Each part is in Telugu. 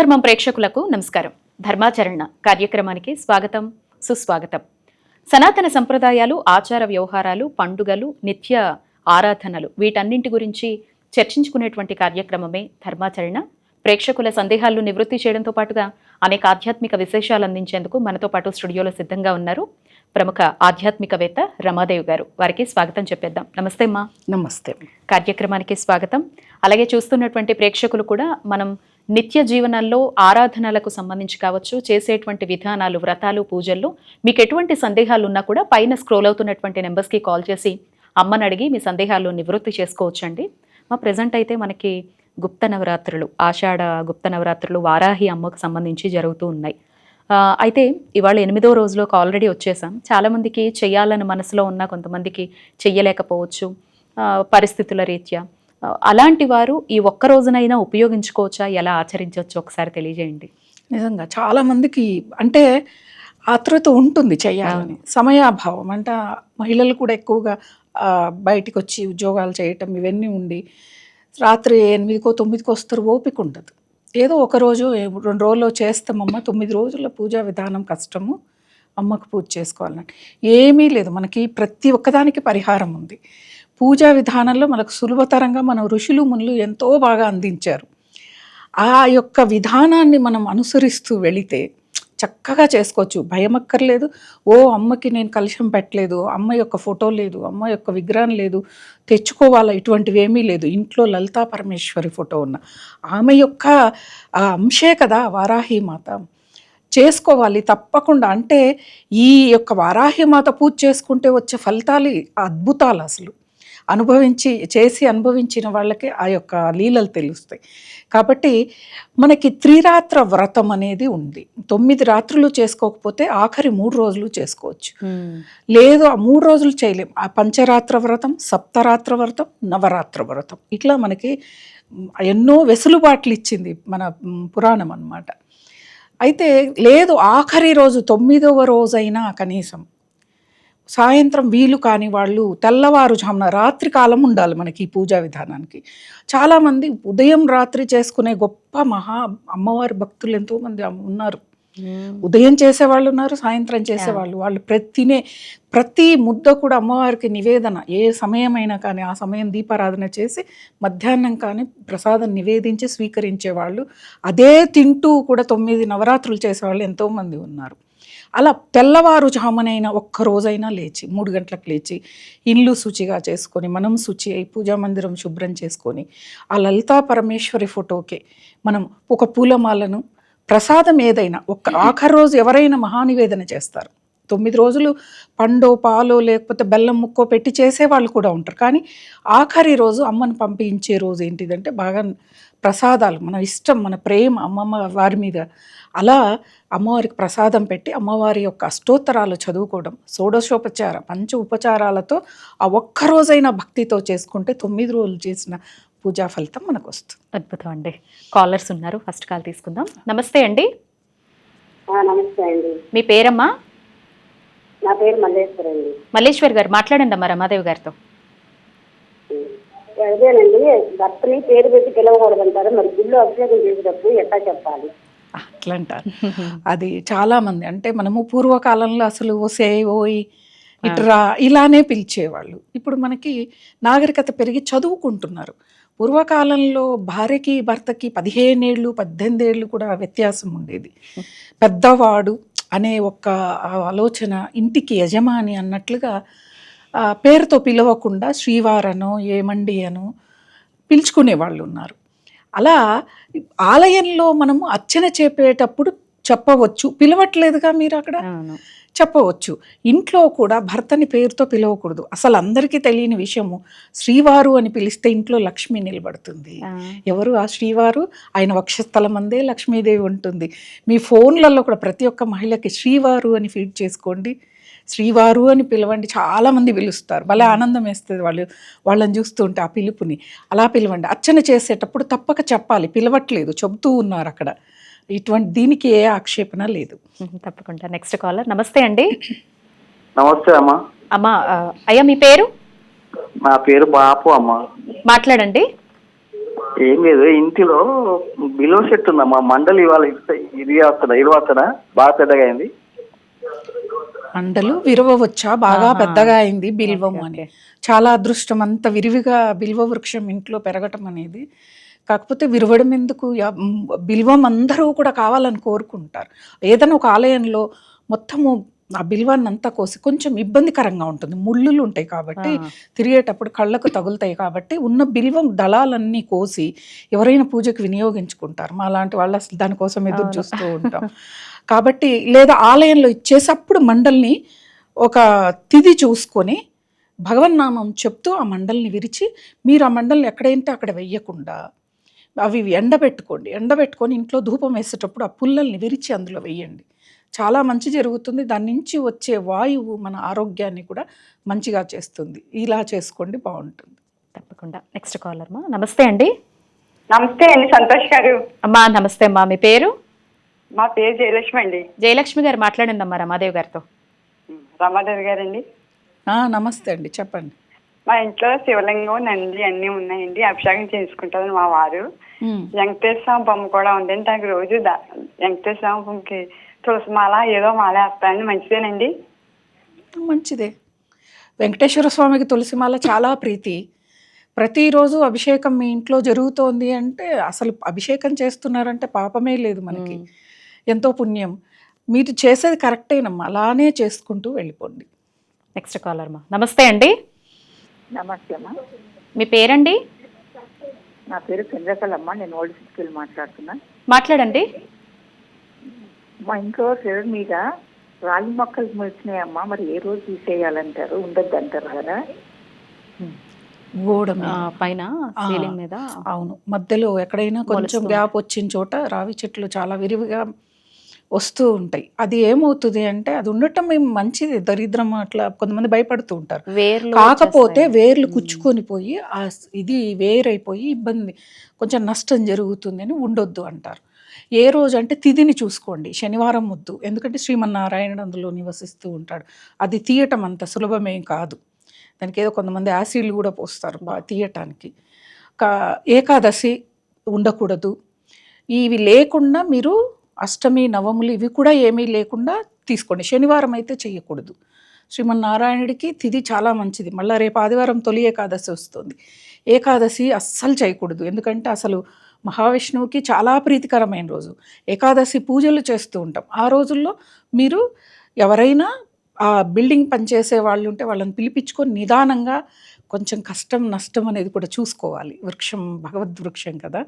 ధర్మం ప్రేక్షకులకు నమస్కారం. ధర్మాచరణ కార్యక్రమానికి స్వాగతం సుస్వాగతం. సనాతన సంప్రదాయాలు ఆచార వ్యవహారాలు పండుగలు నిత్య ఆరాధనలు వీటన్నింటి గురించి చర్చించుకునేటువంటి కార్యక్రమమే ధర్మాచరణ. ప్రేక్షకుల సందేహాలను నివృత్తి చేయడంతో పాటుగా అనేక ఆధ్యాత్మిక విశేషాలు అందించేందుకు మనతో పాటు స్టూడియోలో సిద్ధంగా ఉన్నారు ప్రముఖ ఆధ్యాత్మికవేత్త రమాదేవి గారు. వారికి స్వాగతం చెప్పేద్దాం. నమస్తే అమ్మా. నమస్తే. కార్యక్రమానికి స్వాగతం. అలాగే చూస్తున్నటువంటి ప్రేక్షకులు కూడా మనం నిత్య జీవనాల్లో ఆరాధనలకు సంబంధించి కావచ్చు చేసేటువంటి విధానాలు వ్రతాలు పూజల్లో మీకు ఎటువంటి సందేహాలు ఉన్నా కూడా పైన స్క్రోల్ అవుతున్నటువంటి నెంబర్స్కి కాల్ చేసి అమ్మని అడిగి మీ సందేహాలు నివృత్తి చేసుకోవచ్చండి. మా ప్రజెంట్ అయితే మనకి గుప్త నవరాత్రులు ఆషాఢ గుప్త నవరాత్రులు వారాహి అమ్మకు సంబంధించి జరుగుతూ ఉన్నాయి. అయితే ఇవాళ ఎనిమిదో రోజులోకి ఆల్రెడీ వచ్చేసాం. చాలామందికి చేయాలని మనసులో ఉన్న కొంతమందికి చెయ్యలేకపోవచ్చు. పరిస్థితుల రీత్యా అలాంటి వారు ఈ ఒక్క రోజునైనా ఉపయోగించుకోవచ్చా? ఎలా ఆచరించవచ్చు ఒకసారి తెలియజేయండి. నిజంగా చాలా మందికి అంటే ఆతృత ఉంటుంది చేయాలని. సమయాభావం అంటే మహిళలు కూడా ఎక్కువగా బయటికి వచ్చి ఉద్యోగాలు చేయటం ఇవన్నీ ఉండి రాత్రి ఎనిమిదికో తొమ్మిదికో వస్తారు ఓపిక ఉండదు. ఏదో ఒక రోజు రెండు రోజుల్లో చేస్తామమ్మ తొమ్మిది రోజుల పూజా విధానం కష్టము అమ్మకు పూజ చేసుకోవాలంటే ఏమీ లేదు. మనకి ప్రతి ఒక్కదానికి పరిహారం ఉంది. పూజా విధానంలో మనకు సులభతరంగా మన ఋషులు మునులు ఎంతో బాగా అందించారు. ఆ యొక్క విధానాన్ని మనం అనుసరిస్తూ వెళితే చక్కగా చేసుకోవచ్చు. భయం అక్కర్లేదు ఓ అమ్మకి నేను కలుషం పెట్టలేదు. అమ్మ యొక్క ఫోటో లేదు. అమ్మ యొక్క విగ్రహం లేదు. తెచ్చుకోవాలా? ఇటువంటివి ఏమీ లేదు. ఇంట్లో లలితా పరమేశ్వరి ఫోటో ఉన్న ఆమె యొక్క ఆ అంశే కదా వారాహి మాత. చేసుకోవాలి తప్పకుండా. అంటే ఈ యొక్క వారాహి మాత పూజ చేసుకుంటే వచ్చే ఫలితాలు అద్భుతాలు అసలు. అనుభవించి చేసి అనుభవించిన వాళ్ళకి ఆ యొక్క లీలలు తెలుస్తాయి. కాబట్టి మనకి త్రిరాత్ర వ్రతం అనేది ఉంది. తొమ్మిది రాత్రులు చేసుకోకపోతే ఆఖరి మూడు రోజులు చేసుకోవచ్చు. లేదు ఆ మూడు రోజులు చేయలేం. ఆ పంచరాత్ర వ్రతం సప్తరాత్ర వ్రతం నవరాత్ర వ్రతం. ఇట్లా మనకి ఎన్నో వెసులుబాట్లు ఇచ్చింది మన పురాణం అన్నమాట. అయితే లేదు ఆఖరి రోజు తొమ్మిదవ రోజైనా కనీసం సాయంత్రం వీలు కాని వాళ్ళు తెల్లవారుజామున రాత్రి కాలం ఉండాలి మనకి ఈ పూజా విధానానికి. చాలామంది ఉదయం రాత్రి చేసుకునే గొప్ప మహా అమ్మవారి భక్తులు ఎంతోమంది ఉన్నారు. ఉదయం చేసేవాళ్ళు ఉన్నారు సాయంత్రం చేసేవాళ్ళు. వాళ్ళు ప్రతి తినే ప్రతి ముద్ద కూడా అమ్మవారికి నివేదన ఏ సమయమైనా కానీ ఆ సమయం దీపారాధన చేసి మధ్యాహ్నం కానీ ప్రసాదం నివేదించి స్వీకరించేవాళ్ళు. అదే తింటూ కూడా తొమ్మిది నవరాత్రులు చేసేవాళ్ళు ఎంతోమంది ఉన్నారు. అలా తెల్లవారుజామునైనా ఒక్క రోజైనా లేచి మూడు గంటలకు లేచి ఇల్లు శుచిగా చేసుకొని మనం శుచి అయి పూజా మందిరం శుభ్రం చేసుకొని ఆ లలితా పరమేశ్వరి ఫోటోకి మనం ఒక పూలమాలను ప్రసాదం ఏదైనా ఒక్క ఆఖరి రోజు ఎవరైనా మహానివేదన చేస్తారు. తొమ్మిది రోజులు పండో పాలో లేకపోతే బెల్లం ముక్కో పెట్టి చేసేవాళ్ళు కూడా ఉంటారు. కానీ ఆఖరి రోజు అమ్మను పంపించే రోజు ఏంటిదంటే బాగా ప్రసాదాలు మన ఇష్టం మన ప్రేమ అమ్మమ్మ వారి మీద అలా అమ్మవారికి ప్రసాదం పెట్టి అమ్మవారి యొక్క అష్టోత్తరాలు చదువుకోవడం షోడశోపచార పంచ ఉపచారాలతో ఆ ఒక్క రోజైన భక్తితో చేసుకుంటే తొమ్మిది రోజులు చేసిన పూజా ఫలితం మనకు వస్తుంది అద్భుతం అండి. కాలర్స్ ఉన్నారు. ఫస్ట్ కాల్ తీసుకుందాం. నమస్తే అండి. ఆ, నమస్తే అండి. మీ పేరమ్మా? నా పేరు మల్లేశ్వర్ అండి మల్లేశ్వర్ గారు మాట్లాడండి అమ్మా రమాదేవి గారితో. అదేనండి భర్తని పేరు పెట్టి పిలవకూడదంటారు. మరి గుళ్ళు అభిషేకం చేసేటప్పుడు ఎట్లా చెప్పాలి? అట్లా అంటారు అది చాలా మంది అంటే మనము పూర్వకాలంలో అసలు ఓసే ఓయ్ ఇట్రా ఇలానే పిలిచేవాళ్ళు. ఇప్పుడు మనకి నాగరికత పెరిగి చదువుకుంటున్నారు. పూర్వకాలంలో భార్యకి భర్తకి పదిహేనేళ్ళు పద్దెనిమిదేళ్ళు కూడా వ్యత్యాసం ఉండేది. పెద్దవాడు అనే ఒక ఆలోచన ఇంటికి యజమాని అన్నట్లుగా పేరుతో పిలవకుండా శ్రీవారనో ఏమండి అనో పిలుచుకునే వాళ్ళు ఉన్నారు. అలా ఆలయంలో మనము అర్చన చేపేటప్పుడు చెప్పవచ్చు. పిలవట్లేదుగా మీరు అక్కడ? చెప్పవచ్చు. ఇంట్లో కూడా భర్తని పేరుతో పిలవకూడదు. అసలు అందరికీ తెలియని విషయము. శ్రీవారు అని పిలిస్తే ఇంట్లో లక్ష్మి నిలబడుతుంది. ఎవరు? ఆ శ్రీవారు? ఆయన వక్షస్థలం అందే లక్ష్మీదేవి ఉంటుంది. మీ ఫోన్లలో కూడా ప్రతి ఒక్క మహిళకి శ్రీవారు అని ఫీడ్ చేసుకోండి. శ్రీవారు అని పిలవండి చాలా మంది పిలుస్తారు. భలే ఆనందం వేస్తుంది వాళ్ళు. వాళ్ళని చూస్తుంటే ఆ పిలుపుని. అలా పిలవండి. అర్చన చేసేటప్పుడు తప్పక చెప్పాలి. పిలవట్లేదు. చెబుతూ ఉన్నారు అక్కడ. ఇటువంటి దీనికి ఏ ఆక్షేపణ లేదు. తప్పకుండా. Next caller. నమస్తే అండి. నమస్తే అమ్మా. అమ్మా అయ్యా మీ పేరు? నా పేరు బాపు అమ్మ. మాట్లాడండి. ఏం లేదు. ఇంటిలో బిలో సెట్ ఉందమ్మా. మండలి ఇవాళ ఇస్తే- ఇది వస్తుందా ఇది వస్తుందా బాగా పెద్దగా అయింది. మండలు విరవవచ్చా? బాగా. పెద్దగా అయింది బిల్వం అని. చాలా అదృష్టం అంత విరివిగా బిల్వ వృక్షం ఇంట్లో పెరగటం అనేది. కాకపోతే విరవడం ఎందుకు? బిల్వం అందరూ కూడా కావాలని కోరుకుంటారు. ఏదైనా ఒక ఆలయంలో మొత్తము ఆ బిల్వాన్ని అంతా కోసి కొంచెం ఇబ్బందికరంగా ఉంటుంది. ముళ్ళులు ఉంటాయి కాబట్టి. తిరిగేటప్పుడు కళ్ళకు తగులుతాయి కాబట్టి ఉన్న బిల్వం దళాలన్నీ కోసి ఎవరైనా పూజకు వినియోగించుకుంటారు. మా లాంటి వాళ్ళు అసలు దానికోసం ఎదురు. చూస్తూ ఉంటాం. కాబట్టి లేదా ఆలయంలో ఇచ్చేసప్పుడు మండల్ని ఒక తిది చూసుకొని భగవన్నామం చెప్తూ ఆ మండల్ని విరిచి మీరు ఆ మండల్ని ఎక్కడైతే అక్కడ వెయ్యకుండా అవి ఎండబెట్టుకోండి. ఎండబెట్టుకొని ఇంట్లో ధూపం వేసేటప్పుడు ఆ పుల్లల్ని విరిచి అందులో వెయ్యండి. చాలా మంచి జరుగుతుంది. దాని నుంచి వచ్చే వాయువు మన ఆరోగ్యాన్ని కూడా మంచిగా చేస్తుంది. ఇలా చేసుకోండి బాగుంటుంది. తప్పకుండా. నెక్స్ట్ కాలర్ మా. నమస్తే అండి. నమస్తే అండి. సంతోష్ గారు. అమ్మా నమస్తే అమ్మా. మీ పేరు? మా పేరు జయలక్ష్మి అండి. జయలక్ష్మి గారు మాట్లాడింది అమ్మా రమాదేవి గారితో. రమాదేవి గారండి. ఆ, నమస్తే అండి. చెప్పండి. మా ఇంట్లో శివలింగం నంది అన్నీ ఉన్నాయండి. అభిషేకం చేసుకుంటారు మా వారు. వెంకటేశ్వర స్వామి బొమ్మ కూడా ఉందండి. దానికి రోజు వెంకటేశ్వర స్వామి బొమ్మకి తులసి మాల ఏదో మాల వేస్తానండి మంచిదేనండి. మంచిదే. వెంకటేశ్వర స్వామికి తులసిమాల చాలా ప్రీతి. ప్రతిరోజు అభిషేకం మీ ఇంట్లో జరుగుతోంది అంటే అసలు అభిషేకం చేస్తున్నారంటే పాపమే లేదు మనకి. ఎంతో పుణ్యం. మీరు చేసేది కరెక్టేనమ్మా. అలానే చేసుకుంటూ వెళ్ళిపోండి. నెక్స్ట్ కాలర్ మా. నమస్తే అండి. నమస్తే అమ్మా. మీ పేరండి? నా పేరు చంద్రకళమ్మ నేను ఓల్డ్ సిటీకి మాట్లాడుతున్నా. మాట్లాడండి. మా ఇంట్లో చెడు మీద రాగి మొక్కలు వచ్చినాయమ్మా మరి ఏ రోజు తీసేయాలంటారు? ఉండద్దు అంటారు కదా? గోడ పైన సీలింగ్ మీద అవును. మధ్యలో ఎక్కడైనా కొంచెం. గ్యాప్ వచ్చిన చోట రావి చెట్లు చాలా విరివిగా వస్తూ ఉంటాయి. అది ఏమవుతుంది అంటే అది ఉండటం ఏం మంచిది దరిద్రం అట్లా కొంతమంది భయపడుతూ ఉంటారు. వేర్లు కాకపోతే. వేర్లు. కుచ్చుకొని పోయి ఇది వేరైపోయి ఇబ్బంది. కొంచెం నష్టం జరుగుతుంది అని ఉండొద్దు అంటారు. ఏ రోజు అంటే తిథిని చూసుకోండి. శనివారం వద్దు ఎందుకంటే శ్రీమన్నారాయణుడు అందులో నివసిస్తూ ఉంటాడు. అది తీయటం అంత సులభమేం కాదు. దానికి ఏదో కొంతమంది యాసిడ్లు కూడా పోస్తారు బా- తీయటానికి. కా ఏకాదశి ఉండకూడదు. ఇవి లేకుండా మీరు అష్టమి నవములు ఇవి కూడా ఏమీ లేకుండా తీసుకోండి. శనివారం అయితే చేయకూడదు శ్రీమన్నారాయణుడికి తిథి చాలా మంచిది. మళ్ళీ రేపు ఆదివారం తొలి ఏకాదశి వస్తుంది. ఏకాదశి అస్సలు చేయకూడదు. ఎందుకంటే అసలు మహావిష్ణువుకి చాలా ప్రీతికరమైన రోజు. ఏకాదశి పూజలు చేస్తూ ఉంటాం. ఆ రోజుల్లో మీరు ఎవరైనా ఆ బిల్డింగ్ పనిచేసే వాళ్ళు ఉంటే వాళ్ళని పిలిపించుకొని నిదానంగా కొంచెం కష్టం నష్టం అనేది కూడా చూసుకోవాలి. వృక్షం భగవద్ వృక్షం కదా.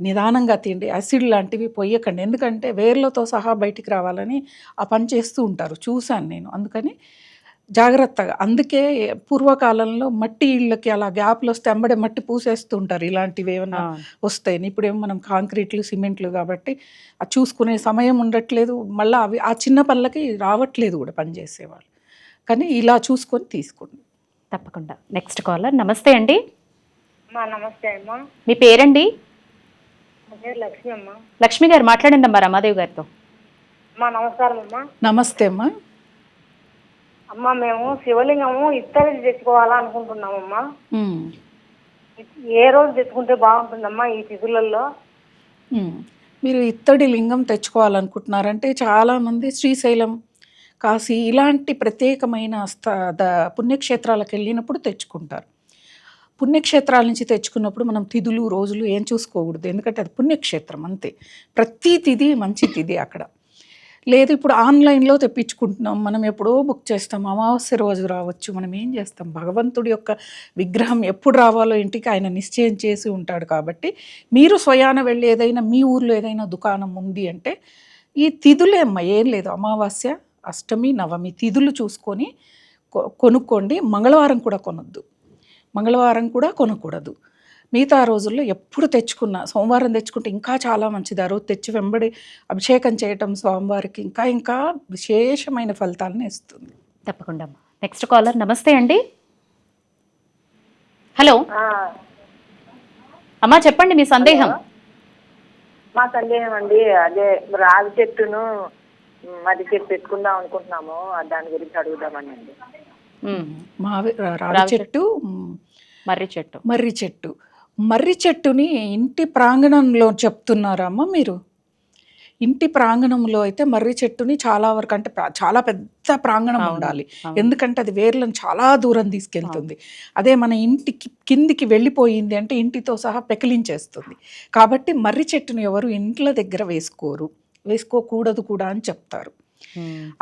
నిదానంగా తిండి యాసిడ్ లాంటివి పొయ్యకండి ఎందుకంటే వేర్లతో సహా బయటికి రావాలని ఆ పని చేస్తూ ఉంటారు. చూశాను నేను. అందుకని జాగ్రత్తగా. అందుకే పూర్వకాలంలో మట్టి ఇళ్ళకి అలా గ్యాప్లు వస్తే ఎంబడే మట్టి పూసేస్తూ ఉంటారు ఇలాంటివి ఏమైనా ఆ, వస్తాయని. ఇప్పుడేమో మనం కాంక్రీట్లు సిమెంట్లు కాబట్టి అది చూసుకునే సమయం ఉండట్లేదు. మళ్ళీ అవి ఆ చిన్న పనులకి రావట్లేదు కూడా పనిచేసేవాళ్ళు కానీ ఇలా చూసుకొని తీసుకోండి. తప్పకుండా. Next caller. నమస్తే అండి. మా నమస్తే అమ్మా. మీ పేరండి? లక్ష్మి అమ్మా. లక్ష్మి గారు మాట్లాడింది అమ్మా రమాదేవి గారితో. మా నమస్కారం అమ్మా. నమస్తే అమ్మా. అమ్మా మేము శివలింగము ఇత్తడి తెచ్చుకోవాలా అనుకుంటున్నామమ్మా. ఉమ్, ఏ రోజు తెచ్చుకుంటే బాగుంటుందమ్మా ఈ తిథులలో. మీరు ఇత్తడి లింగం తెచ్చుకోవాలనుకుంటున్నారంటే చాలామంది శ్రీశైలం కాశీ ఇలాంటి ప్రత్యేకమైన స్థ ద- పుణ్యక్షేత్రాలకు వెళ్ళినప్పుడు తెచ్చుకుంటారు. పుణ్యక్షేత్రాల నుంచి తెచ్చుకున్నప్పుడు మనం తిథులు రోజులు ఏం చూసుకోకూడదు. ఎందుకంటే అది పుణ్యక్షేత్రం అంతే. ప్రతి తిథి మంచి తిథి అక్కడ. లేదు ఇప్పుడు ఆన్లైన్లో తెప్పించుకుంటున్నాం. మనం ఎప్పుడో బుక్ చేస్తాం. అమావాస్య రోజు రావచ్చు. మనం ఏం చేస్తాం? భగవంతుడి యొక్క విగ్రహం ఎప్పుడు రావాలో ఇంటికి ఆయన నిశ్చయం చేసి ఉంటాడు కాబట్టి మీరు స్వయాన వెళ్ళి ఏదైనా మీ ఊర్లో ఏదైనా దుకాణం ఉంది అంటే ఈ తిథులే అమ్మ ఏం లేదు. అమావాస్య అష్టమి నవమి తిథులు చూసుకొని కొ- కొనుక్కోండి. మంగళవారం కూడా కొనొద్దు. మంగళవారం కూడా కొనకూడదు. మిగతా రోజుల్లో ఎప్పుడు తెచ్చుకున్నా సోమవారం తెచ్చుకుంటే ఇంకా చాలా మంచిది. ఆ రోజు తెచ్చి వెంబడి అభిషేకం చేయటం స్వామివారికి ఇంకా ఇంకా విశేషమైన ఫలితాలను ఇస్తుంది. తప్పకుండా అమ్మా. నెక్స్ట్ కాలర్ నమస్తే అండి. హలో అమ్మా చెప్పండి మీ సందేహం. మా సందేహం అండి అదే రాగి చెట్టును మర్రి చెట్టు పెట్టుకుందాం అనుకుంటున్నాము. దాని గురించి అడుగుదామని అండి. మావి రా- రావి రావి చెట్టు మర్రి చెట్టు. మర్రి చెట్టు. మర్రి చెట్టుని ఇంటి ప్రాంగణంలో చెప్తున్నారమ్మా మీరు. ఇంటి ప్రాంగణంలో అయితే మర్రి చెట్టుని చాలా వరకు అంటే చాలా పెద్ద ప్రాంగణం ఉండాలి. ఎందుకంటే అది వేర్లను చాలా దూరం తీసుకెళ్తుంది. అదే మన ఇంటికి కిందికి వెళ్ళిపోయింది అంటే ఇంటితో సహా పెకిలించేస్తుంది. కాబట్టి మర్రి చెట్టుని ఎవరు ఇంట్ల దగ్గర వేసుకోరు. వేసుకోకూడదు కూడా అని చెప్తారు.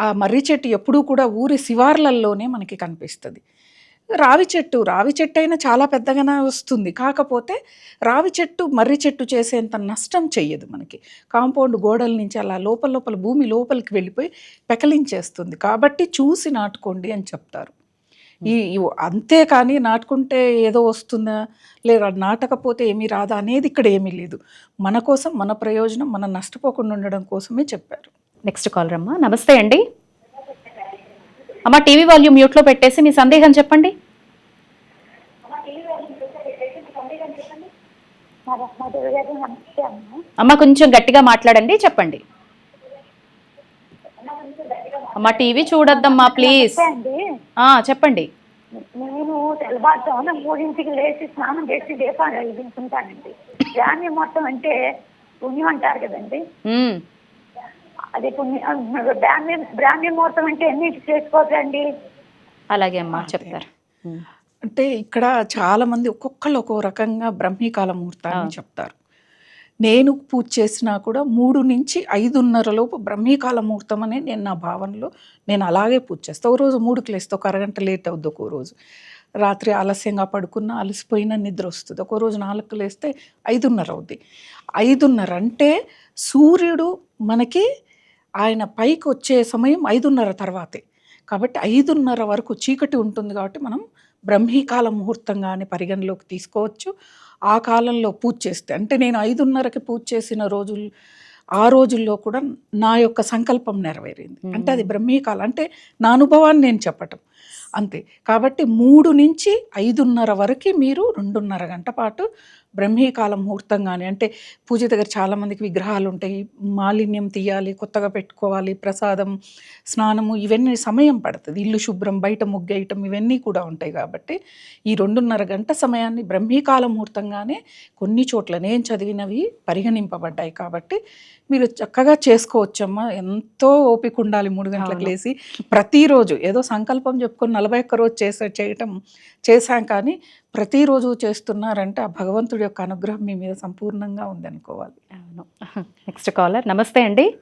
ఆ మర్రి చెట్టు ఎప్పుడూ కూడా ఊరి శివార్లల్లోనే మనకి కనిపిస్తుంది. రావి చెట్టు రావి చెట్టు అయినా చాలా పెద్దగానే వస్తుంది. కాకపోతే రావి చెట్టు మర్రి చెట్టు చేసేంత నష్టం చెయ్యదు మనకి. కాంపౌండ్ గోడల నుంచి అలా లోపల లోపల భూమి లోపలికి వెళ్ళిపోయి పెకలించేస్తుంది. కాబట్టి చూసి నాటుకోండి అని చెప్తారు. ఈ అంతే కానీ నాటుకుంటే ఏదో వస్తుందా? లేదా నాటకపోతే ఏమీ రాదా అనేది ఇక్కడ ఏమీ లేదు. మన కోసం మన ప్రయోజనం మనం నష్టపోకుండా ఉండడం కోసమే చెప్పారు. నెక్స్ట్ కాల్ రమ్మ. నమస్తే అండి. అమ్మా టీవీ వాల్యూమ్ మ్యూట్లో పెట్టేసి మీ సందేహం చెప్పండి. అమ్మ కొంచెం గట్టిగా మాట్లాడండి చెప్పండి. అమ్మ టీవీ చూడొద్దమ్మా ప్లీజ్. చెప్పండి. నేను తెల్లవారుజామున మూడింటికి లేచి స్నానం చేసి దీపాలు వెలిగించుకుంటానండి ధాన్యం మొత్తం అంటే పుణ్యం అంటారు కదండి. అది బ్రాహ్మీ బ్రాహ్మీ ముహూర్తం అంటే ఎన్నింటికి చేసుకోవచ్చండి? అలాగే అమ్మా చెప్తారు. అంటే ఇక్కడ చాలా మంది ఒక్కొక్కళ్ళు ఒక్కో రకంగా బ్రహ్మీకాల ముహూర్తాన్ని చెప్తారు. నేను పూజ చేసినా కూడా మూడు నుంచి ఐదున్నర లోపు బ్రహ్మీకాల ముహూర్తం అనే నేను నా భావనలో నేను అలాగే పూజ చేస్తాను ఒక రోజు మూడుకి లేస్తే ఒక అరగంట లేట్ అవుద్ది ఒక్కో రోజు. రాత్రి ఆలస్యంగా పడుకున్న అలసిపోయిన నిద్ర వస్తుంది. ఒక్కో రోజు నాలుగు లేస్తే ఐదున్నర అవుద్ది. ఐదున్నర అంటే సూర్యుడు మనకి ఆయన పైకి వచ్చే సమయం ఐదున్నర తర్వాతే. కాబట్టి ఐదున్నర వరకు చీకటి ఉంటుంది కాబట్టి మనం బ్రహ్మీకాల ముహూర్తంగానే పరిగణలోకి తీసుకోవచ్చు. ఆ కాలంలో పూజ చేస్తే అంటే నేను ఐదున్నరకి పూజ చేసిన రోజులు ఆ రోజుల్లో కూడా నా యొక్క సంకల్పం నెరవేరింది. అంటే అది బ్రహ్మీకాలం అంటే నా అనుభవాన్ని నేను చెప్పటం. అంతే. కాబట్టి మూడు నుంచి ఐదున్నర వరకు మీరు రెండున్నర గంట పాటు బ్రహ్మీకాల ముహూర్తంగానే అంటే పూజ దగ్గర చాలామందికి విగ్రహాలు ఉంటాయి మాలిన్యం తీయాలి కొత్తగా పెట్టుకోవాలి ప్రసాదం స్నానము ఇవన్నీ సమయం పడుతుంది. ఇల్లు శుభ్రం బయట ముగ్గేయటం ఇవన్నీ కూడా ఉంటాయి కాబట్టి ఈ రెండున్నర గంట సమయాన్ని బ్రహ్మీకాల ముహూర్తంగానే కొన్ని చోట్ల నేను చదివినవి పరిగణింపబడ్డాయి కాబట్టి మీరు చక్కగా చేసుకోవచ్చమ్మా. ఎంతో ఓపిక ఉండాలి మూడు గంటలకు. లేసి. ప్రతిరోజు ఏదో సంకల్పం చెప్పుకొని నలభై ఒక్క రోజు చేసే చేయటం చేశాం కానీ ప్రతిరోజు చేస్తున్నారంటే ఆ భగవంతుడి యొక్క అనుగ్రహం మీ మీద సంపూర్ణంగా ఉందనుకోవాలి. అవును. Next caller. నమస్తే అండి.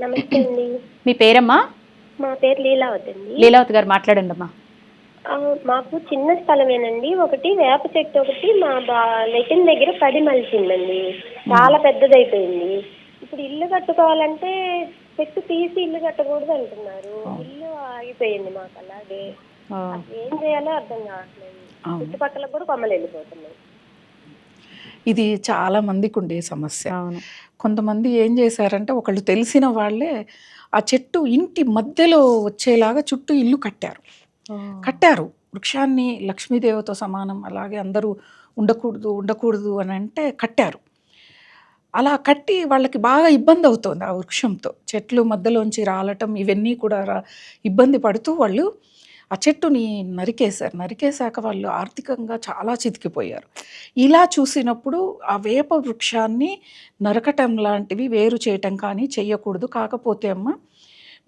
నమస్తే అండి. మీ పేరమ్మా? మా పేరు లీలావతి అండి. లీలావతి గారు మాట్లాడండి అమ్మా మాకు చిన్న స్థలమేనండి. ఒకటి వేప చెట్టు ఒకటి మా బా లెటిన్ దగ్గర పడి మలిచిందండి. చాలా పెద్దదైపోయింది. ఇప్పుడు ఇల్లు కట్టుకోవాలంటే చెట్టు తీసి ఇల్లు కట్టకూడదు అంటున్నారు. ఇల్లు ఆగిపోయింది మాకు అలాగే. ఏం చేయాలో అర్థం కావట్లేదు. చుట్టుపక్కల కూడా కొమ్మలు వెళ్ళిపోతున్నాయి. ఇది చాలా మందికి ఉండే సమస్య. కొంతమంది ఏం చేశారంటే ఒకళ్ళు తెలిసిన వాళ్ళే ఆ చెట్టు ఇంటి మధ్యలో వచ్చేలాగా చుట్టూ ఇల్లు కట్టారు. కట్టారు. వృక్షాన్ని లక్ష్మీదేవితో సమానం అలాగే అందరూ ఉండకూడదు ఉండకూడదు అని అంటే కట్టారు. అలా కట్టి వాళ్ళకి బాగా ఇబ్బంది అవుతుంది ఆ వృక్షంతో. చెట్లు మధ్యలోంచి రాలటం ఇవన్నీ కూడా రా- ఇబ్బంది పడుతూ వాళ్ళు ఆ చెట్టుని నరికేశారు. నరికేశాక వాళ్ళు ఆర్థికంగా చాలా చితికిపోయారు. ఇలా చూసినప్పుడు ఆ వేప వృక్షాన్ని నరకటం లాంటివి వేరు చేయటం కానీ చేయకూడదు కాకపోతే అమ్మ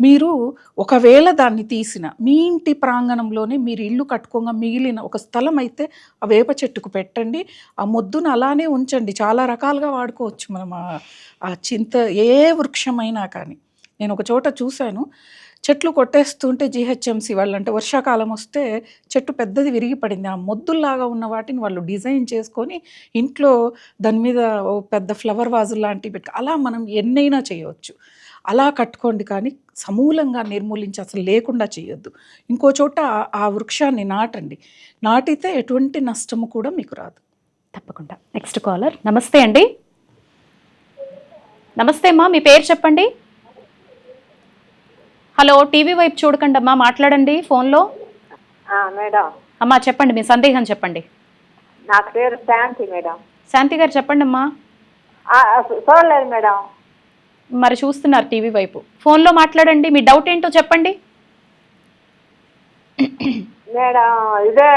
మీరు ఒకవేళ దాన్ని తీసిన మీ ఇంటి ప్రాంగణంలోనే మీరు ఇల్లు కట్టుకోగా మిగిలిన ఒక స్థలం అయితే ఆ వేప చెట్టుకు పెట్టండి. ఆ మొద్దును అలానే ఉంచండి. చాలా రకాలుగా వాడుకోవచ్చు మనం ఆ- ఆ చింత ఏ వృక్షమైనా కానీ. నేను ఒక చోట చూశాను. చెట్లు కొట్టేస్తుంటే జిహెచ్ఎంసి వాళ్ళు అంటే వర్షాకాలం వస్తే చెట్టు పెద్దది విరిగి పడింది ఆ మొద్దుల్లాగా ఉన్న వాటిని వాళ్ళు డిజైన్ చేసుకొని ఇంట్లో దాని మీద ఓ పెద్ద ఫ్లవర్ వాజు లాంటివి పెట్టి అలా మనం ఎన్నైనా చేయవచ్చు అలా కట్టుకోండి కానీ సమూలంగా నిర్మూలించి అసలు లేకుండా చేయొద్దు. ఇంకో చోట ఆ- ఆ వృక్షాన్ని నాటండి. నాటితే ఎటువంటి నష్టము కూడా మీకు రాదు. తప్పకుండా. Next caller. నమస్తే అండి. నమస్తే అమ్మా మీ పేరు చెప్పండి? హలో టీవీ వైపు చూడకండి అమ్మా మాట్లాడండి ఫోన్లో. మేడం. అమ్మా చెప్పండి మీ సందేహం చెప్పండి. నా పేరు శాంతి మేడం. శాంతి గారు చెప్పండి అమ్మా చూడలేదు మేడం. మరి చూస్తున్నారు టీవీ వైపు. ఫోన్లో మాట్లాడండి మీ డౌట్ ఏంటో చెప్పండి. మేడం ఇదే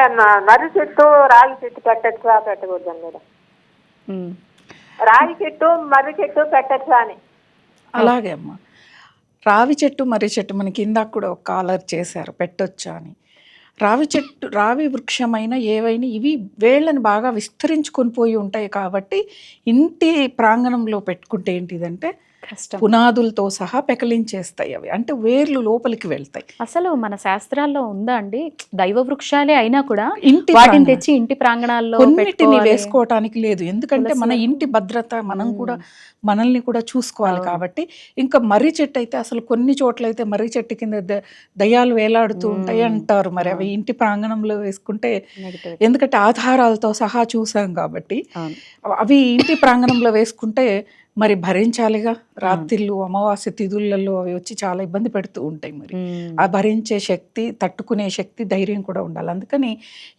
మర్రి చెట్టు రాగి చెట్టు పెట్టచ్చా పెట్టకూడదు మేడం. రాగి చెట్టు మర్రి చెట్టు పెట్టచ్చా అని. అలాగే అమ్మా. రావి చెట్టు మర్రి చెట్టు మనకి ఇందాక కూడా ఒక కాలర్ చేశారు పెట్టొచ్చా అని. రావి చెట్టు రావి వృక్షమైన ఏవైనా ఇవి వేళ్ళని బాగా విస్తరించుకొని పోయి ఉంటాయి కాబట్టి ఇంటి ప్రాంగణంలో పెట్టుకుంటే ఏంటిదంటే పునాదులతో సహా పెకలించేస్తాయి అవి. అంటే వేర్లు లోపలికి వెళ్తాయి. అసలు మన శాస్త్రాల్లో ఉందా అండి? దైవ వృక్షాలే అయినా కూడా ఇంటి వాటిని. తెచ్చి ఇంటి ప్రాంగణాల్లో కొన్నిటిని. వేసుకోవటానికి లేదు. ఎందుకంటే మన ఇంటి భద్రత మనం కూడా మనల్ని కూడా చూసుకోవాలి కాబట్టి ఇంకా మర్రి చెట్టు అయితే అసలు కొన్ని చోట్ల అయితే మర్రి చెట్టు కింద దయ్యాలు వేలాడుతూ ఉంటాయి అంటారు మరి. అవి ఇంటి ప్రాంగణంలో వేసుకుంటే. ఎందుకంటే ఆధారాలతో సహా చూసాం కాబట్టి. అవి ఇంటి ప్రాంగణంలో వేసుకుంటే మరి భరించాలిగా? రాత్రిళ్ళు అమావాస్య తిథులలో అవి వచ్చి చాలా ఇబ్బంది పెడుతూ ఉంటాయి మరి. ఆ భరించే శక్తి తట్టుకునే శక్తి ధైర్యం కూడా ఉండాలి. అందుకని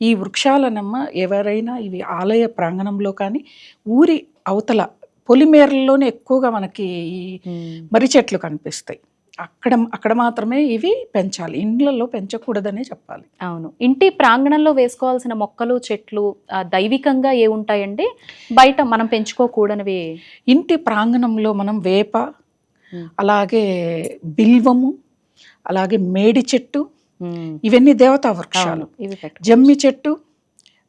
ఈ వృక్షాలనమ్మ ఎవరైనా ఇవి ఆలయ ప్రాంగణంలో కానీ ఊరి అవతల పొలిమేరల్లోనే ఎక్కువగా మనకి ఈ. మర్రి చెట్లు కనిపిస్తాయి. అక్కడ అక్కడ మాత్రమే ఇవి పెంచాలి. ఇండ్లలో పెంచకూడదనే చెప్పాలి. అవును. ఇంటి ప్రాంగణంలో వేసుకోవాల్సిన మొక్కలు చెట్లు దైవికంగా ఏ ఉంటాయండి? బయట మనం పెంచుకోకూడనివి? ఇంటి ప్రాంగణంలో మనం వేప. అలాగే బిల్వము అలాగే మేడి చెట్టు. ఇవన్నీ దేవతా వృక్షాలు. జమ్మి చెట్టు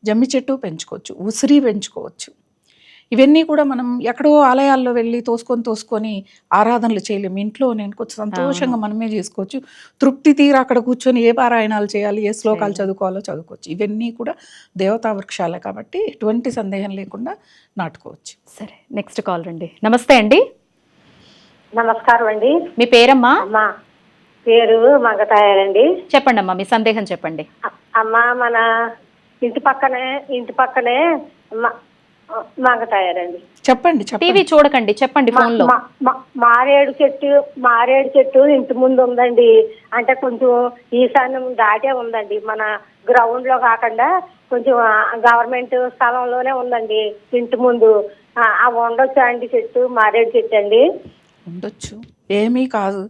జమ్మి చెట్టు పెంచుకోవచ్చు. ఉసిరి పెంచుకోవచ్చు. ఇవన్నీ కూడా మనం ఎక్కడో ఆలయాల్లో వెళ్ళి తోసుకొని తోసుకొని ఆరాధనలు చేయలేము. ఇంట్లో నేను కొంచెం సంతోషంగా మనమే చేసుకోవచ్చు. తృప్తి తీర అక్కడ కూర్చొని ఏ పారాయణాలు చేయాలి ఏ శ్లోకాలు చదువుకోవాలో చదువుకోవచ్చు. ఇవన్నీ కూడా దేవతా వృక్షాలే కాబట్టి ఎటువంటి సందేహం లేకుండా నాటుకోవచ్చు. సరే నెక్స్ట్ కాల్ రండి. నమస్తే అండి. నమస్కారం అండి. మీ పేరమ్మా? అమ్మా. పేరు మంగతాయారండి చెప్పండి అమ్మా మీ సందేహం చెప్పండి. అమ్మ మన ఇంటి పక్కనే ఇంటి పక్కనే మంగతాయారండి చెప్పండి చెప్పండి. టీవీ చూడకండి చెప్పండి ఫోన్లో మారేడు చెట్టు మారేడు చెట్టు ఇంటి ముందు ఉందండి. అంటే కొంచెం ఈశాన్యం దాటే ఉందండి. మన గ్రౌండ్లో కాకుండా కొంచెం గవర్నమెంట్ స్థలంలోనే ఉందండి ఇంటి ముందు. ఆ ఆ ఉండొచ్చా అండి చెట్టు? మారేడు చెట్టు అండి. ఉండొచ్చు. ఏమీ కాదు.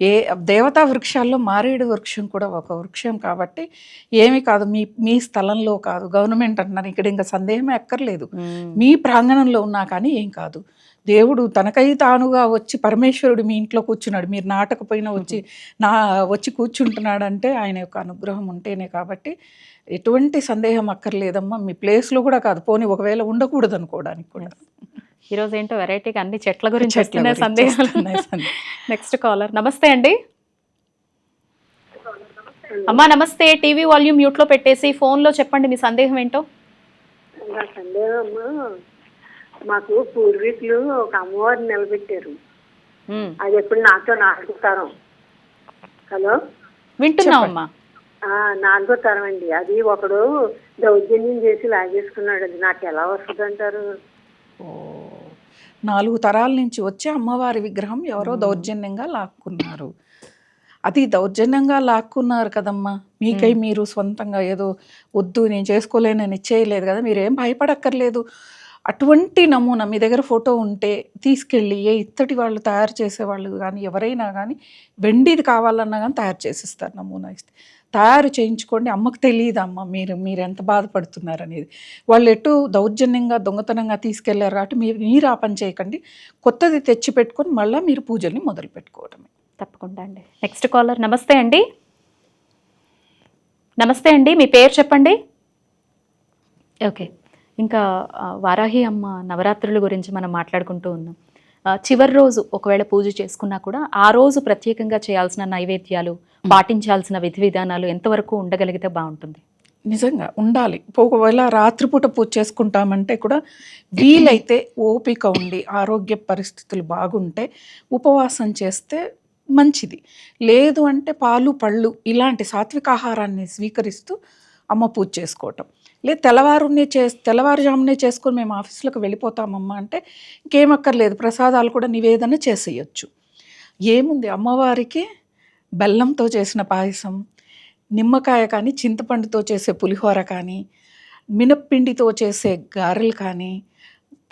ఏ దేవతా వృక్షాల్లో మారేడు వృక్షం కూడా ఒక వృక్షం కాబట్టి ఏమీ కాదు. మీ మీ స్థలంలో కాదు. గవర్నమెంట్ అంటున్నారు. ఇక్కడ ఇంకా సందేహమే అక్కర్లేదు. మీ ప్రాంగణంలో ఉన్నా కానీ ఏం కాదు. దేవుడు తనకై తానుగా వచ్చి పరమేశ్వరుడు మీ ఇంట్లో కూర్చున్నాడు. మీరు నాటకపోయినా వచ్చి నా వచ్చి కూర్చుంటున్నాడంటే ఆయన యొక్క అనుగ్రహం ఉంటేనే కాబట్టి ఎటువంటి సందేహం అక్కర్లేదమ్మా. మీ ప్లేస్లో కూడా కాదు. పోనీ ఒకవేళ ఉండకూడదు అనుకోవడానికి కూడా ఈ రోజు ఏంటో వెరైటీగా అన్ని చెట్ల గురించి వస్తున్నాయి సందేహాలు. నెక్స్ట్ కాలర్ నమస్తే అండి. అమ్మా నమస్తే. టీవీ వాల్యూమ్ మ్యూట్లో పెట్టేసి ఫోన్లో చెప్పండి మీ సందేహం ఏంటో? నా సందేహం మాకు పూర్వీకులు ఒక అమ్మవారిని నిలబెట్టారు. అది ఎప్పుడు నాతో నాలుగో తరం. హలో? వింటున్నాం అమ్మా ఆ, నాలుగో తరం అండి. అది ఒకడు దౌర్జన్యం చేసి లాగేసుకున్నాడు. అది నాకు ఎలా వస్తుంది అంటారు ఓ, నాలుగు తరాల నుంచి వచ్చే అమ్మవారి విగ్రహం ఎవరో దౌర్జన్యంగా లాక్కున్నారు. అది దౌర్జన్యంగా లాక్కున్నారు కదమ్మా. మీకై మీరు సొంతంగా ఏదో వద్దు నేను చేసుకోలేనని చేయలేదు కదా మీరు భయపడక్కర్లేదు. అటువంటి నమూనా మీ దగ్గర ఫోటో ఉంటే తీసుకెళ్ళి ఏ ఇత్తడి వాళ్ళు తయారు చేసేవాళ్ళు కానీ ఎవరైనా కానీ వెండిది కావాలన్నా కానీ తయారు చేసిస్తారు నమూనా ఇస్తే. తయారు చేయించుకోండి. అమ్మకు తెలియదు అమ్మ మీరు మీరు ఎంత బాధపడుతున్నారు అనేది వాళ్ళు ఎటు దౌర్జన్యంగా దొంగతనంగా తీసుకెళ్ళారు కాబట్టి మీరు మీరు ఆ పని చేయకండి. కొత్తది తెచ్చి పెట్టుకొని మళ్ళీ మీరు పూజల్ని మొదలు పెట్టుకోవటమే తప్పకుండా అండి. నెక్స్ట్ కాలర్ నమస్తే అండి. నమస్తే అండి మీ పేరు చెప్పండి? ఓకే. ఇంకా వారాహి అమ్మ నవరాత్రుల గురించి మనం మాట్లాడుకుంటూ ఉన్నాం. చివరి రోజు ఒకవేళ పూజ చేసుకున్నా కూడా ఆ రోజు ప్రత్యేకంగా చేయాల్సిన నైవేద్యాలు పాటించాల్సిన విధి విధానాలు ఎంతవరకు ఉండగలిగితే బాగుంటుంది? నిజంగా ఉండాలి. ఒకవేళ రాత్రిపూట పూజ చేసుకుంటామంటే కూడా వీలైతే ఓపిక ఉండి ఆరోగ్య పరిస్థితులు బాగుంటే ఉపవాసం చేస్తే మంచిది. లేదు అంటే పాలు పళ్ళు ఇలాంటి సాత్విక ఆహారాన్ని స్వీకరిస్తూ అమ్మ పూజ చేసుకోవటం. లేదు తెల్లవారునే చే తెల్లవారుజామునే చేసుకొని మేము ఆఫీసులకు వెళ్ళిపోతామమ్మా అంటే ఇంకేమక్కర్లేదు ప్రసాదాలు కూడా నివేదన చేసేయచ్చు. ఏముంది అమ్మవారికి బెల్లంతో చేసిన పాయసం నిమ్మకాయ కానీ చింతపండుతో చేసే పులిహోర కానీ మినప్పిండితో చేసే గారెలు కానీ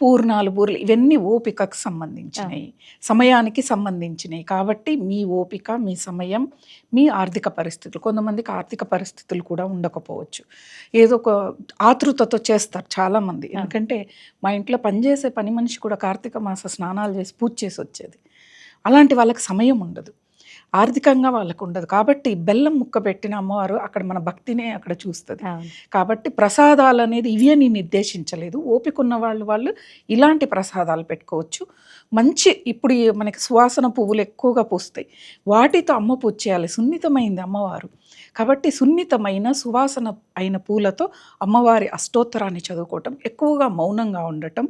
పూర్ణాలు బూర్లు ఇవన్నీ ఓపికకు సంబంధించినవి సమయానికి సంబంధించినవి కాబట్టి మీ ఓపిక మీ సమయం మీ ఆర్థిక పరిస్థితులు కొంతమందికి ఆర్థిక పరిస్థితులు కూడా ఉండకపోవచ్చు. ఏదో ఒక ఆతృతతో చేస్తారు చాలామంది. ఎందుకంటే మా ఇంట్లో పనిచేసే పని మనిషి కూడా కార్తీక మాస స్నానాలు చేసి పూజ చేసి వచ్చేది. అలాంటి వాళ్ళకి సమయం ఉండదు. ఆర్థికంగా వాళ్ళకు ఉండదు కాబట్టి బెల్లం ముక్క పెట్టిన అమ్మవారు అక్కడ మన భక్తినే అక్కడ చూస్తుంది. కాబట్టి ప్రసాదాలు అనేది ఇవి అని నిర్దేశించలేదు. ఓపిక ఉన్న వాళ్ళు వాళ్ళు ఇలాంటి ప్రసాదాలు పెట్టుకోవచ్చు. మంచి ఇప్పుడు మనకి సువాసన పువ్వులు ఎక్కువగా పూస్తాయి. వాటితో అమ్మ పూజ చేయాలి. సున్నితమైంది అమ్మవారు. కాబట్టి సున్నితమైన సువాసన అయిన పూలతో అమ్మవారి అష్టోత్తరాన్ని చదువుకోవటం ఎక్కువగా మౌనంగా ఉండటం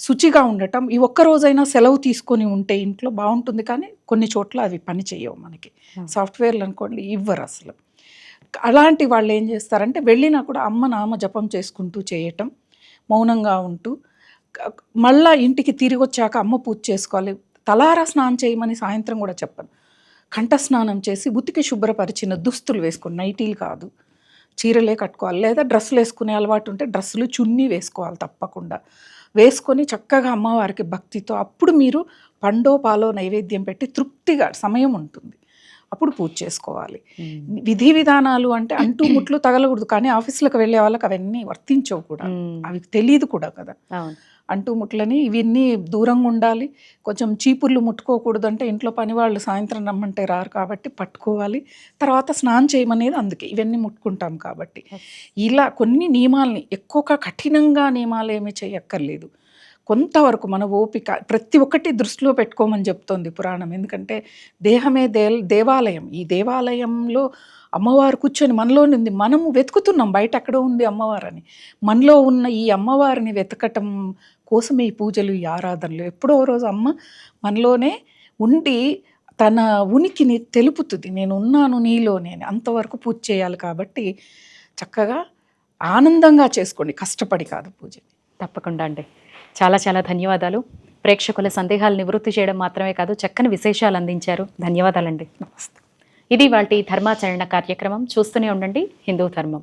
శుచిగా ఉండటం ఈ ఒక్క రోజైనా సెలవు తీసుకొని ఉంటే ఇంట్లో బాగుంటుంది కానీ కొన్ని చోట్ల అవి పని చేయవు మనకి. సాఫ్ట్వేర్లు అనుకోండి ఇవ్వరు అసలు. అలాంటి వాళ్ళు ఏం చేస్తారంటే వెళ్ళినా కూడా అమ్మ నామ జపం చేసుకుంటూ చేయటం మౌనంగా ఉంటూ మళ్ళా ఇంటికి తిరిగి వచ్చాక అమ్మ పూజ చేసుకోవాలి తలారా స్నానం చేయమని సాయంత్రం కూడా చెప్పను. కంఠ స్నానం చేసి ఉతికి శుభ్రపరిచిన దుస్తులు వేసుకోండి నైటీలు కాదు చీరలే కట్టుకోవాలి లేదా డ్రెస్సులు వేసుకునే అలవాటు ఉంటే డ్రెస్సులు చున్నీ వేసుకోవాలి తప్పకుండా. వేసుకొని చక్కగా అమ్మవారికి భక్తితో అప్పుడు మీరు పండో పాలో నైవేద్యం పెట్టి తృప్తిగా సమయం ఉంటుంది. అప్పుడు పూజ చేసుకోవాలి. విధి విధానాలు అంటే అంటూ ముట్లు తగలకూడదు. కానీ ఆఫీసులకు వెళ్ళే వాళ్ళకి అవన్నీ వర్తించవు కూడా. అవి తెలియదు కూడా కదా. అంటూ ముట్లని ఇవన్నీ దూరంగా ఉండాలి. కొంచెం చీపుర్లు ముట్టుకోకూడదు అంటే ఇంట్లో పని వాళ్ళు సాయంత్రం రమ్మంటే రారు కాబట్టి పట్టుకోవాలి. తర్వాత స్నానం చేయమనేది అందుకే ఇవన్నీ ముట్టుకుంటాం కాబట్టి. ఇలా కొన్ని నియమాల్ని ఎక్కువగా కఠినంగా నియమాలు ఏమీ చేయక్కర్లేదు. కొంతవరకు మన ఓపిక ప్రతి ఒక్కటి దృష్టిలో పెట్టుకోమని చెప్తోంది పురాణం. ఎందుకంటే దేహమే దే దేవాలయం. ఈ దేవాలయంలో అమ్మవారు కూర్చొని మనలో ఉంది. మనము వెతుకుతున్నాం బయట ఎక్కడ ఉంది అమ్మవారని. మనలో ఉన్న ఈ అమ్మవారిని వెతకటం కోసమే ఈ పూజలు ఈ ఆరాధనలు. ఎప్పుడో రోజు అమ్మ మనలోనే ఉండి తన ఉనికిని తెలుపుతుంది. నేను ఉన్నాను నీలోనే. అంతవరకు పూజ చేయాలి కాబట్టి చక్కగా ఆనందంగా చేసుకోండి. కష్టపడి కాదు పూజ. తప్పకుండా అండి. చాలా చాలా ధన్యవాదాలు. ప్రేక్షకుల సందేహాలు నివృత్తి చేయడం మాత్రమే కాదు చక్కని విశేషాలు అందించారు. ధన్యవాదాలండి. నమస్తే. ఇది వాటి ధర్మాచరణ కార్యక్రమం. చూస్తూనే ఉండండి. హిందూ ధర్మం.